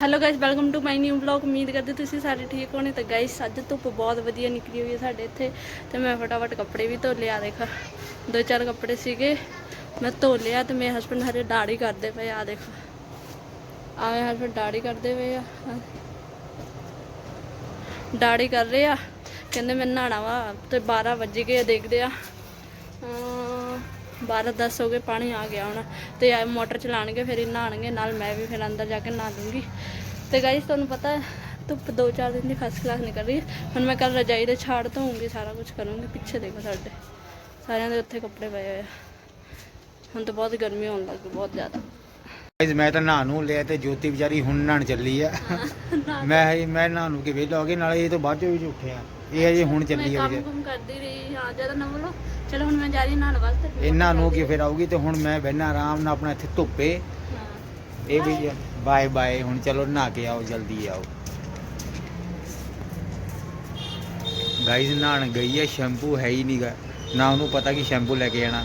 Hello guys welcome to my new vlog ਉਮੀਦ ਕਰਦੇ ਤੁਸੀਂ ਸਾਰੇ ਠੀਕ ਹੋਣੇ ਤਾਂ ਗਾਇਸ ਅੱਜ ਧੁੱਪ ਬਹੁਤ ਵਧੀਆ ਨਿਕਲੀ ਹੋਈ ਹੈ ਸਾਡੇ ਇੱਥੇ ਤੇ ਮੈਂ ਫਟਾਫਟ ਕੱਪੜੇ ਵੀ ਧੋ ਲਿਆ ਦੇਖ ਦੋ ਚਾਰ ਕੱਪੜੇ ਸੀਗੇ ਮੈਂ ਧੋ ਲਿਆ ਤੇ ਮੇਰੇ ਹਸਬੰਡ ਹਰੇ ਦਾੜੀ ਕਰਦੇ ਪਏ ਆ ਦੇਖ ਆ ਮੇਰੇ ਹਸਬੰਡ ਦਾੜੀ ਕਰਦੇ ਪਏ ਆ ਆਹ। ਦਾੜੀ ਕਰ ਰਹੇ ਆ ਕਹਿੰਦੇ ਮੈਂ ਨਹਾਣਾ ਵਾ ਤੇ 12 ਵਜ ਗਏ ਦੇਖਦੇ ਆ 12 10 ਹੋ ਗਏ, ਪਾਣੀ ਆ ਗਿਆ ਹੁਣ ਤੇ ਆ ਮੋਟਰ ਚਲਾਣਗੇ ਫਿਰ ਇਹ ਨਹਾਣਗੇ ਨਾਲ ਮੈਂ ਵੀ ਫਿਰ ਅੰਦਰ ਜਾ ਕੇ ਨਹਾ ਲੂੰਗੀ। ਤੇ ਗਾਇਸ ਤੁਹਾਨੂੰ ਪਤਾ ਧੁੱਪ 2-4 ਦਿਨ ਦੀ ਫਸਟ ਕਲਾਸ ਨਿਕਲ ਰਹੀ ਹੈ। ਹੁਣ ਮੈਂ ਕੱਲ ਰਜਾਈ ਦੇ ਛਾੜ ਧੋਉਂਗੀ ਸਾਰਾ ਕੁਝ ਕਰੂੰਗੀ, ਪਿੱਛੇ ਦੇਖੋ ਸਾਡੇ। ਸਾਰਿਆਂ ਦੇ ਉੱਥੇ ਕੱਪੜੇ ਪਏ ਹੋਏ ਆ। ਹੁਣ ਤਾਂ ਬਹੁਤ ਗਰਮੀ ਹੋਣ ਲੱਗ ਗਈ, ਬਹੁਤ ਜ਼ਿਆਦਾ। ਗਾਇਜ਼ ਮੈਂ ਤਾਂ ਨਹਾ ਨੂੰ ਲਿਆ ਤੇ ਜੋਤੀ ਵਿਚਾਰੀ ਹੁਣ ਨਹਾਣ ਚੱਲੀ ਆ। ਮੈਂ ਹਜੇ ਮੈਂ ਨਹਾ ਨੂੰ ਕੇ ਵਿਹਲਾ ਹੋ ਗਿਆ ਨਾਲੇ ਇਹ ਤੋਂ ਬਾਅਦ ਚੋਂ ਵੀ ਉੱਠਿਆ ਇਹ ਹਜੇ ਹੁਣ ਚੱਲੀ ਆ ਕੰਮ ਵਿਚਾਰੀ। ਕੁਮ ਕਰਦੀ ਰਹੀ ਹਾਂ ਜਦੋਂ ਨਾ। ਬੋਲੋ ਚਲੋ ਹੁਣ ਮੈਂ ਜਾ ਰਹੀ ਹਾਂ ਨਹਾਉਣ ਵਾਸਤੇ ਫਿਰ ਇਹਨਾਂ ਨੂੰ ਕੇ ਫਿਰ ਆਊਗੀ ਤੇ ਹੁਣ ਮੈਂ ਬਹਿਣਾ ਆਰਾਮ ਨਾਲ ਆਪਣਾ ਇੱਥੇ ਧੁੱਪੇ। ਇਹ ਵੀ ਬਾਏ ਬਾਏ ਹੁਣ ਚਲੋ ਨਹਾ ਕੇ ਆਓ ਜਲਦੀ ਆਓ। ਗਾਇਜ਼ ਨਹਾਣ ਗਈ ਹੈ ਸ਼ੈਂਪੂ ਹੈ ਹੀ ਨਹੀਂਗਾ ਨਾ ਉਹਨੂੰ ਪਤਾ ਕਿ ਸ਼ੈਂਪੂ ਲੈ ਕੇ ਆਣਾ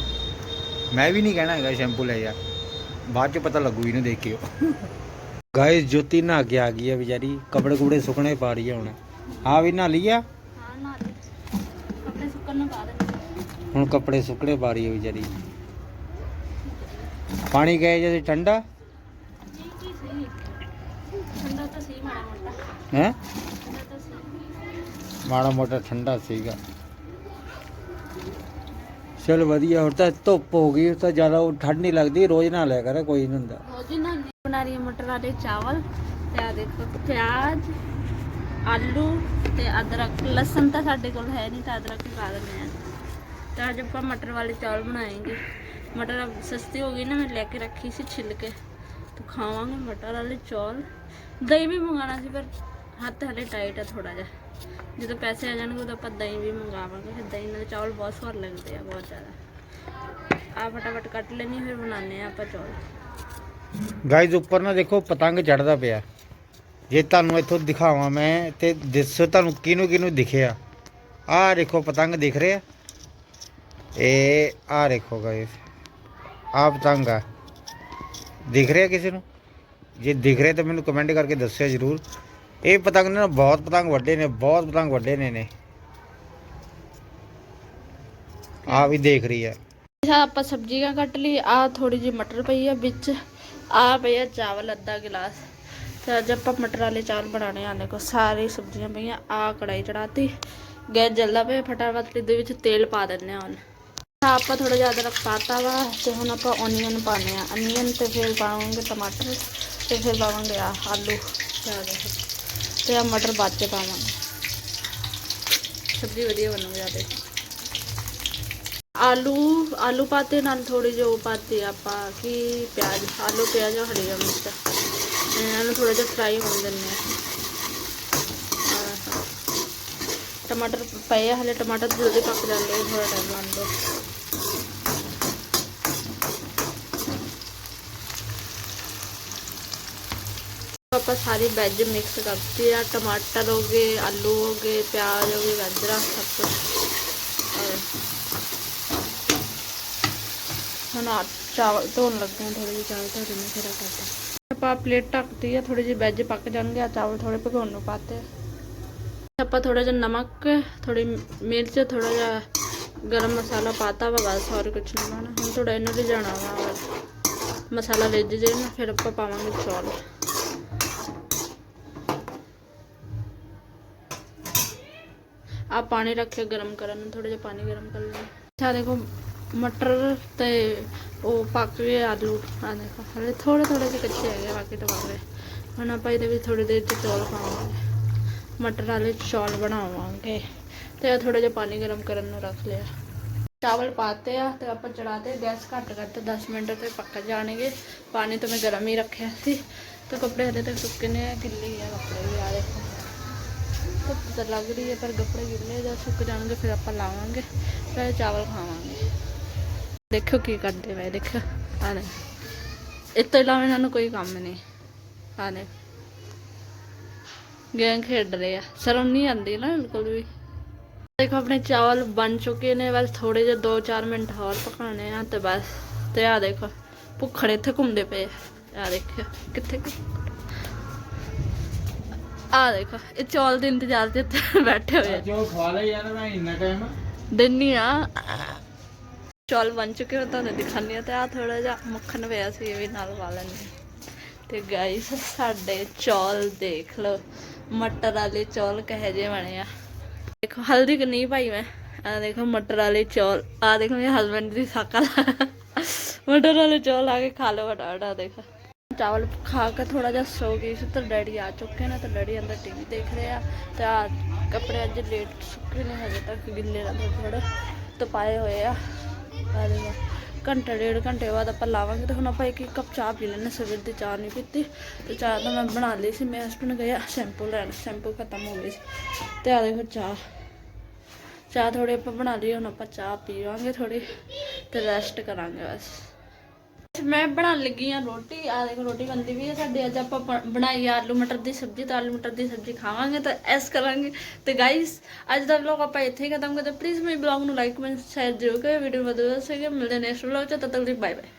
ਮੈਂ ਵੀ ਨਹੀਂ ਕਹਿਣਾ ਹੈਗਾ ਸ਼ੈਂਪੂ ਲੈ ਜਾ। ਬਾਅਦ ਚ ਪਤਾ ਲੱਗੂ ਇਹਨੂੰ ਦੇਖ ਕੇ। ਗਾਇਜ਼ ਜੋਤੀ ਨਹਾ ਕੇ ਆ ਗਈ ਹੈ ਵਿਚਾਰੀ। ਕੱਪੜੇ ਕੁਪੜੇ ਸੁੱਕਣੇ ਪਾ ਰਹੀ ਹੈ ਹੁਣ। ਹਾਂ ਵੀ ਨਹਾ ਲਈ ਆ? ਹਾਂ ਨਹਾ ਲਈ। ਕੱਪੜੇ ਸੁੱਕਣ ਨੂੰ ਪਾ ਦੇ। ਹੁਣ ਕੱਪੜੇ ਸੁੱਕਣੇ ਪਾ ਰਹੀ ਹੈ ਵਿਚਾਰੀ। ਪਾਣੀ ਗਏ ਜੇ ਠੰਡਾ? ਤਾਂ ਸੀ ਮੋਟਾ। ਹੈ? ਮਾੜਾ ਮੋਟਾ ਠੰਡਾ ਸੀਗਾ। ਚਲ ਵਧੀਆ, ਹੁਣ ਤਾਂ ਧੁੱਪ ਹੋ ਗਈ ਤਾਂ ਜ਼ਿਆਦਾ ਉਹ ਠੰਡ ਨਹੀਂ ਲੱਗਦੀ, ਰੋਜ਼ ਨਾ ਲਿਆ ਕਰ, ਕੋਈ ਨਹੀਂ ਹੁੰਦਾ। ਹੋ ਜੀ ਨਾ ਬਣਾ ਰਹੀ ਹੈ ਮਟਰ ਵਾਲੇ ਚਾਵਲ, ਤੇ ਆ ਦੇਖੋ, ਪਿਆਜ਼, ਆਲੂ ਤੇ ਅਦਰਕ, ਲਸਣ ਤਾਂ ਸਾਡੇ ਕੋਲ ਹੈ ਨਹੀਂ, ਤਾਂ ਅਦਰਕ ਵੀ ਪਾ ਦਿੰਦੇ ਆ ਤਾਂ ਅੱਜ ਆਪਾਂ ਮਟਰ ਵਾਲੇ ਚਾਵਲ ਬਣਾਏਂਗੇ। ਮਟਰ ਸਸਤੀ ਹੋ ਗਈ ਨਾ, ਮੈਂ ਲੈ ਕੇ ਰੱਖੀ ਸੀ ਛਿੱਲ ਕੇ ਤਾਂ ਖਾਵਾਂਗੇ ਮਟਰ ਵਾਲੇ ਚੌਲ। ਦਹੀਂ ਵੀ ਮੰਗਾਣਾ ਸੀ, ਪਰ ਹੱਥ ਹਲੇ ਟਾਈਟ ਆ ਥੋੜਾ ਜਿਹਾ। ਜਦੋਂ ਪੈਸੇ ਆ ਜਾਣਗੇ, ਉਦੋਂ ਆਪਾਂ ਦਹੀਂ ਵੀ ਮੰਗਾਵਾਂਗੇ। ਫਿਰ ਦਹੀਂ ਨਾਲ ਚਾਵਲ ਬਹੁਤ ਸਵਾਦ ਲੱਗਦੇ ਆ, ਬਹੁਤ ਜ਼ਿਆਦਾ। ਆ ਫਟਾਫਟ ਕੱਟ ਲੈਣੀ ਫਿਰ ਬਣਾਉਂਦੇ ਆ ਆਪਾਂ ਚੌਲ। ਗਾਇਜ਼ ਉੱਪਰ ਨਾ ਦੇਖੋ, ਪਤੰਗ ਚੜਦਾ ਪਿਆ। ਜੇ ਤੁਹਾਨੂੰ ਇੱਥੋਂ ਦਿਖਾਵਾਂ ਮੈਂ, ਤੇ ਦੱਸੋ ਤੁਹਾਨੂੰ ਕਿਹਨੂੰ ਕਿਹਨੂੰ ਦਿਖਿਆ। ਆਹ ਦੇਖੋ, ਪਤੰਗ ਦਿਖ ਰਿਹਾ। ਇਹ, ਆਹ ਦੇਖੋ ਗਾਇਜ਼ ਆਹ ਪਤੰਗ ਆ। ਦਿਖ ਰਿਹਾ ਕਿਸੇ ਨੂੰ? ਜੇ ਦਿਖ ਰਿਹਾ ਤਾਂ ਮੈਨੂੰ ਕਮੈਂਟ ਕਰਕੇ ਦੱਸਿਓ ਜਰੂਰ। ਇਹ ਪਤੰਗ ਨੇ ਬਹੁਤ ਪਤੰਗ ਵੱਡੇ ਨੇ, ਬਹੁਤ ਪਤੰਗ ਵੱਡੇ ਨੇ ਨੇ ਆ ਵੀ ਦੇਖ ਰਹੀ ਹੈ। ਆਪਾਂ ਸਬਜ਼ੀਆਂ ਕੱਟ ਲਈ? ਆ ਥੋੜੀ ਜਿਹੀ ਮਟਰ ਪਈ ਆ ਵਿੱਚ। ਆ ਪਈ ਚਾਵਲ, ਅੱਧਾ ਗਿਲਾਸ। ਤੇ ਅੱਜ ਆਪਾਂ ਮਟਰ ਵਾਲੇ ਚਾਵਲ ਬਣਾਉਣੇ ਆ। ਦੇਖੋ ਸਾਰੀ ਸਬਜ਼ੀਆਂ ਪਈਆਂ ਆ ਕੜਾਈ ਚੜਾਤੀ ਗੈਸ ਜਲਦਾ ਪਿਆ, ਫਟਾਫਟ ਇਹਦੇ ਵਿੱਚ ਤੇਲ ਪਾ ਦਿੰਨੇ ਆ ਹੁਣ। ਆਪਾਂ ਥੋੜਾ ਜਿਹਾ ਅਦਰਕ ਪਾਤਾ ਵਾ, ਤੇ ਹੁਣ ਆਪਾਂ ਓਨੀਅਨ ਪਾਣੇ ਆ ਓਨੀਅਨ ਤੇ ਫਿਰ ਪਾਵਾਂਗੇ ਟਮਾਟਰ, ਤੇ ਫਿਰ ਪਾਵਾਂਗੇ ਆ ਆਲੂ। ਤੇ ਦੇਖੋ ਤੇ ਆ ਮਟਰ ਬਾਅਦ ਚ ਪਾਵਾਂਗੇ ਸਬਜ਼ੀ ਵਧੀਆ ਬਣੂਗੀ ਆ ਦੇਖੋ ਆਲੂ ਆਲੂ ਪਾਤੇ ਨਾਲ ਥੋੜੇ ਜਿਹੇ ਉਹ ਪਾਤੇ ਆਪਾਂ ਕੀ ਪਿਆਜ਼ ਆਲੂ ਪਿਆਜ਼ ਔਰ ਹਰੀ ਮਿਰਚ ਇਹਨਾਂ ਨੂੰ ਥੋੜਾ ਜਿਹਾ ਫਰਾਈ ਹੋਣ ਦਿੰਦੇ ਆ ਆਹ। ਟਮਾਟਰ ਪਏ ਆ ਹਲੇ ਟਮਾਟਰ ਜਲਦੀ ਪੱਕ ਜਾਂਦੇ ਆ ਥੋੜਾ ਟਾਈਮ ਲਾਉਂਦੇ ਆਪਾਂ ਸਾਰੀ ਵੈਜ ਮਿਕਸ ਕਰਤੀ ਆ, ਟਮਾਟਰ ਹੋ ਗਏ, ਆਲੂ ਹੋ ਗਏ, ਪਿਆਜ਼ ਹੋ ਗਏ, ਗਾਜਰਾਂ, ਸਭ ਕੁਝ ਔਰ ਹੁਣ ਆ ਚਾਵਲ ਧੋਣ ਲੱਗੇ ਹਾਂ ਥੋੜੇ ਜਿਹੇ ਚਾਵਲ ਧੋ ਦਿੰਦੇ ਫਿਰ ਕਰਦਾ ਆਪਾਂ ਪਲੇਟ ਢੱਕਤੀ ਆ ਥੋੜੇ ਜਿਹੇ ਵੈਜ ਪੱਕ ਜਾਣਗੇ, ਆ ਚਾਵਲ ਥੋੜੇ ਭਗੋਣ ਨੂੰ ਪਾਤੇ ਆਪਾਂ ਥੋੜਾ ਜਿਹਾ ਨਮਕ ਥੋੜੀ ਮਿਰਚ ਥੋੜਾ ਜਿਹਾ ਗਰਮ ਮਸਾਲਾ ਪਾਤਾ ਵਾ ਬਸ, ਹੋਰ ਕੁਝ ਨਹੀਂ ਪਾਉਣਾ। ਹੁਣ ਥੋੜਾ ਇਹਨੂੰ ਰਿਝਾਣਾ ਵਾ। ਬਸ। ਮਸਾਲਾ ਰਿੱਝ ਜੇ ਨਾ, ਫਿਰ ਆਪਾਂ ਪਾਵਾਂਗੇ ਚੌਲ ਆ ਪਾਣੀ ਰੱਖਿਆ ਗਰਮ ਕਰਨ ਨੂੰ ਥੋੜਾ ਜਿਹਾ ਪਾਣੀ ਗਰਮ ਕਰ ਲੈਣਾ। ਅੱਛਾ ਦੇਖੋ ਮਟਰ ਤੇ ਉਹ ਪੱਕ ਗਏ ਆਲੂ। ਆ ਦੇਖੋ ਹਲੇ ਥੋੜੇ ਥੋੜੇ ਜਿਹੇ ਕੱਚੇ ਹੈਗੇ ਆ, ਬਾਕੀ ਤਾਂ ਪੱਕ ਗਏ। ਹੁਣ ਆਪਾਂ ਇਹਦੇ ਵਿੱਚ ਥੋੜੀ ਦੇਰ ਚ ਚੌਲ ਪਾਵਾਂਗੇ। ਮਟਰ ਵਾਲੇ ਚੌਲ ਬਣਾਵਾਂਗੇ ਤੇ ਆ ਥੋੜਾ ਜਿਹਾ ਪਾਣੀ ਗਰਮ ਕਰਨ ਨੂੰ ਰੱਖ ਲਿਆ। ਚਾਵਲ ਪਾਤੇ ਆ ਤੇ ਆਪਾਂ ਚੜਾਤੇ ਗੈਸ ਘੱਟ ਕਰਤੇ 10 ਮਿੰਟ ਤੇ ਪੱਕ ਜਾਣਗੇ। ਪਾਣੀ ਤਾਂ ਮੈਂ ਗਰਮ ਹੀ ਰੱਖਿਆ ਸੀ। ਤੇ ਕੱਪੜੇ ਹਲੇ ਤੱਕ ਸੁੱਕੇ ਨੇ ਗਿੱਲੇ ਆ ਕੱਪੜੇ ਵੀ ਆ ਦੇਖੋ। ਧੁੱਪ ਤਾਂ ਲੱਗ ਰਹੀ ਹੈ, ਪਰ ਕੱਪੜੇ ਗਿੱਲੇ ਜਾਂ ਸੁੱਕ ਜਾਣਗੇ, ਫਿਰ ਆਪਾਂ ਲਾਵਾਂਗੇ, ਫਿਰ ਚਾਵਲ ਖਾਵਾਂਗੇ। ਦੇਖੋ ਕੀ ਕਰਦੇ ਪਏ, ਦੇਖੋ ਆ ਇਸ ਤੋਂ ਇਲਾਵਾ ਇਹਨਾਂ ਨੂੰ ਕੋਈ ਕੰਮ ਨਹੀਂ। ਆ ਗੇਮ ਖੇਡ ਰਹੇ ਆ। ਸ਼ਰਮ ਨਹੀਂ ਆਉਂਦੀ ਨਾ ਬਿਲਕੁਲ ਵੀ। ਦੇਖੋ, ਆਪਣੇ ਚਾਵਲ ਬਣ ਚੁੱਕੇ ਨੇ, ਬਸ ਥੋੜੇ ਜਿਹੇ 2-4 ਮਿੰਟ ਹੋਰ ਪਕਾਣੇ ਆ, ਤੇ ਬਸ। ਤੇ ਆ ਦੇਖੋ, ਭੁੱਖੜੇ ਇੱਥੇ ਘੁੰਮਦੇ ਪਏ ਆ। ਆਹ ਕਿੱਥੇ ਕੁ- ਆ ਦੇਖੋ ਇਹ ਚੌਲ ਦੇ ਇੰਤਜ਼ਾਰ ਤੇ ਇੱਥੇ ਬੈਠੇ ਹੋਏ ਆ। ਜੋ ਖਵਾ ਲੈ ਯਾਰ ਮੈਂ ਇੰਨਾ ਟਾਈਮ ਦਿੰਨੀ ਆ। ਚੌਲ ਬਣ ਚੁੱਕੇ ਹੋ ਤੁਹਾਨੂੰ ਆ ਤੇ ਆ ਥੋੜਾ ਜਿਹਾ ਮੱਖਣ ਪਿਆ ਸੀ ਇਹ ਵੀ ਨਾਲ ਪਾ ਲੈਂਦੇ ਤੇ ਗਾਈਸ ਸਾਡੇ ਚੌਲ ਦੇਖ ਲਓ ਮਟਰ ਵਾਲੇ ਚੌਲ ਕਹੇ ਜੇ ਬਣੇ ਆ। ਦੇਖੋ ਹਲਦੀ ਕਿ ਨਹੀਂ ਭਾਈ ਮੈਂ? ਆ ਦੇਖੋ ਮਟਰ ਵਾਲੇ ਚੌਲ ਆ ਦੇਖੋ ਮੇਰੇ ਹਸਬੰਡ ਦੀ ਸ਼ਕਲ ਮਟਰ ਵਾਲੇ ਚੌਲ ਆ ਕੇ ਖਾ ਲਓ ਫਟਾਫਟ ਆ ਦੇਖੋ। ਚਾਵਲ ਖਾ ਕੇ ਥੋੜਾ ਜਿਹਾ ਸੋ ਗਈ ਸੀ ਤਾਂ ਡੈਡੀ ਆ ਚੁੱਕੇ ਨੇ ਤਾਂ ਡੈਡੀ ਅੰਦਰ ਟੀਵੀ ਦੇਖ ਰਹੇ ਆ ਤੇ ਆ ਕੱਪੜੇ ਅੱਜ ਲੇਟ ਸੁੱਕੇ ਨੇ ਹਜੇ ਤੱਕ, ਗਿੱਲੇ ਰਹਿੰਦੇ ਥੋੜੇ ਤੇ ਹੋਏ ਆ। ਆ ਘੰਟਾ, ਡੇਢ ਘੰਟੇ ਬਾਅਦ ਆਪਾਂ ਲਾਵਾਂਗੇ ਤੇ ਹੁਣ ਆਪਾਂ ਇੱਕ ਇੱਕ ਕੱਪ ਚਾਹ ਪੀ ਲੈਣੇ ਸਵੇਰ ਦੀ ਚਾਹ ਨਹੀਂ ਪੀਤੀ ਤੇ ਚਾਹ ਤਾਂ ਮੈਂ ਬਣਾ ਲਈ ਸੀ, ਮੈਂ ਹਸਬੰਡ ਗਿਆ ਸ਼ੈਂਪੂ ਲੈਣ, ਸ਼ੈਂਪੂ ਖਤਮ ਹੋ ਗਈ ਸੀ। ਤੇ ਆ ਦੇਖੋ ਚਾਹ ਚਾਹ ਥੋੜੀ ਆਪਾਂ ਬਣਾ ਲਈ, ਹੁਣ ਆਪਾਂ ਚਾਹ ਪੀਵਾਂਗੇ ਥੋੜੀ ਤੇ ਰੈਸਟ ਕਰਾਂਗੇ ਬਸ। ਮੈਂ ਬਣਾਉਣ ਲੱਗੀ ਆ ਰੋਟੀ ਆ ਦੇਖੋ ਰੋਟੀ ਬਣਦੀ ਵੀ ਹੈ ਸਾਡੇ, ਅੱਜ ਆਪਾਂ ਬ- ਬਣਾਈ ਆ ਆਲੂ ਮਟਰ ਦੀ ਸਬਜ਼ੀ ਤਾਂ ਆਲੂ ਮਟਰ ਦੀ ਸਬਜ਼ੀ ਖਾਵਾਂਗੇ ਤਾਂ ਐਸ ਕਰਾਂਗੇ। ਤੇ ਗਾਇਸ ਅੱਜ ਦਾ ਵਲੌਗ ਆਪਾਂ ਇੱਥੇ ਹੀ ਖਤਮ ਕਰਦੇ ਪਲੀਜ਼ ਮੇਰੇ ਵਲੌਗ ਨੂੰ ਲਾਈਕ ਕਮੈਂਟ ਸ਼ੇਅਰ ਜ਼ਰੂਰ ਕਰਿਓ। ਵੀਡੀਓ ਵਧੀਆ ਵਧੋ ਸਕੇ ਮਿਲਦੇ ਨੈਕਸਟ ਵਲੌਗ ਚ। ਤਦ ਤੱਕ ਲਈ ਬਾਏ ਬਾਏ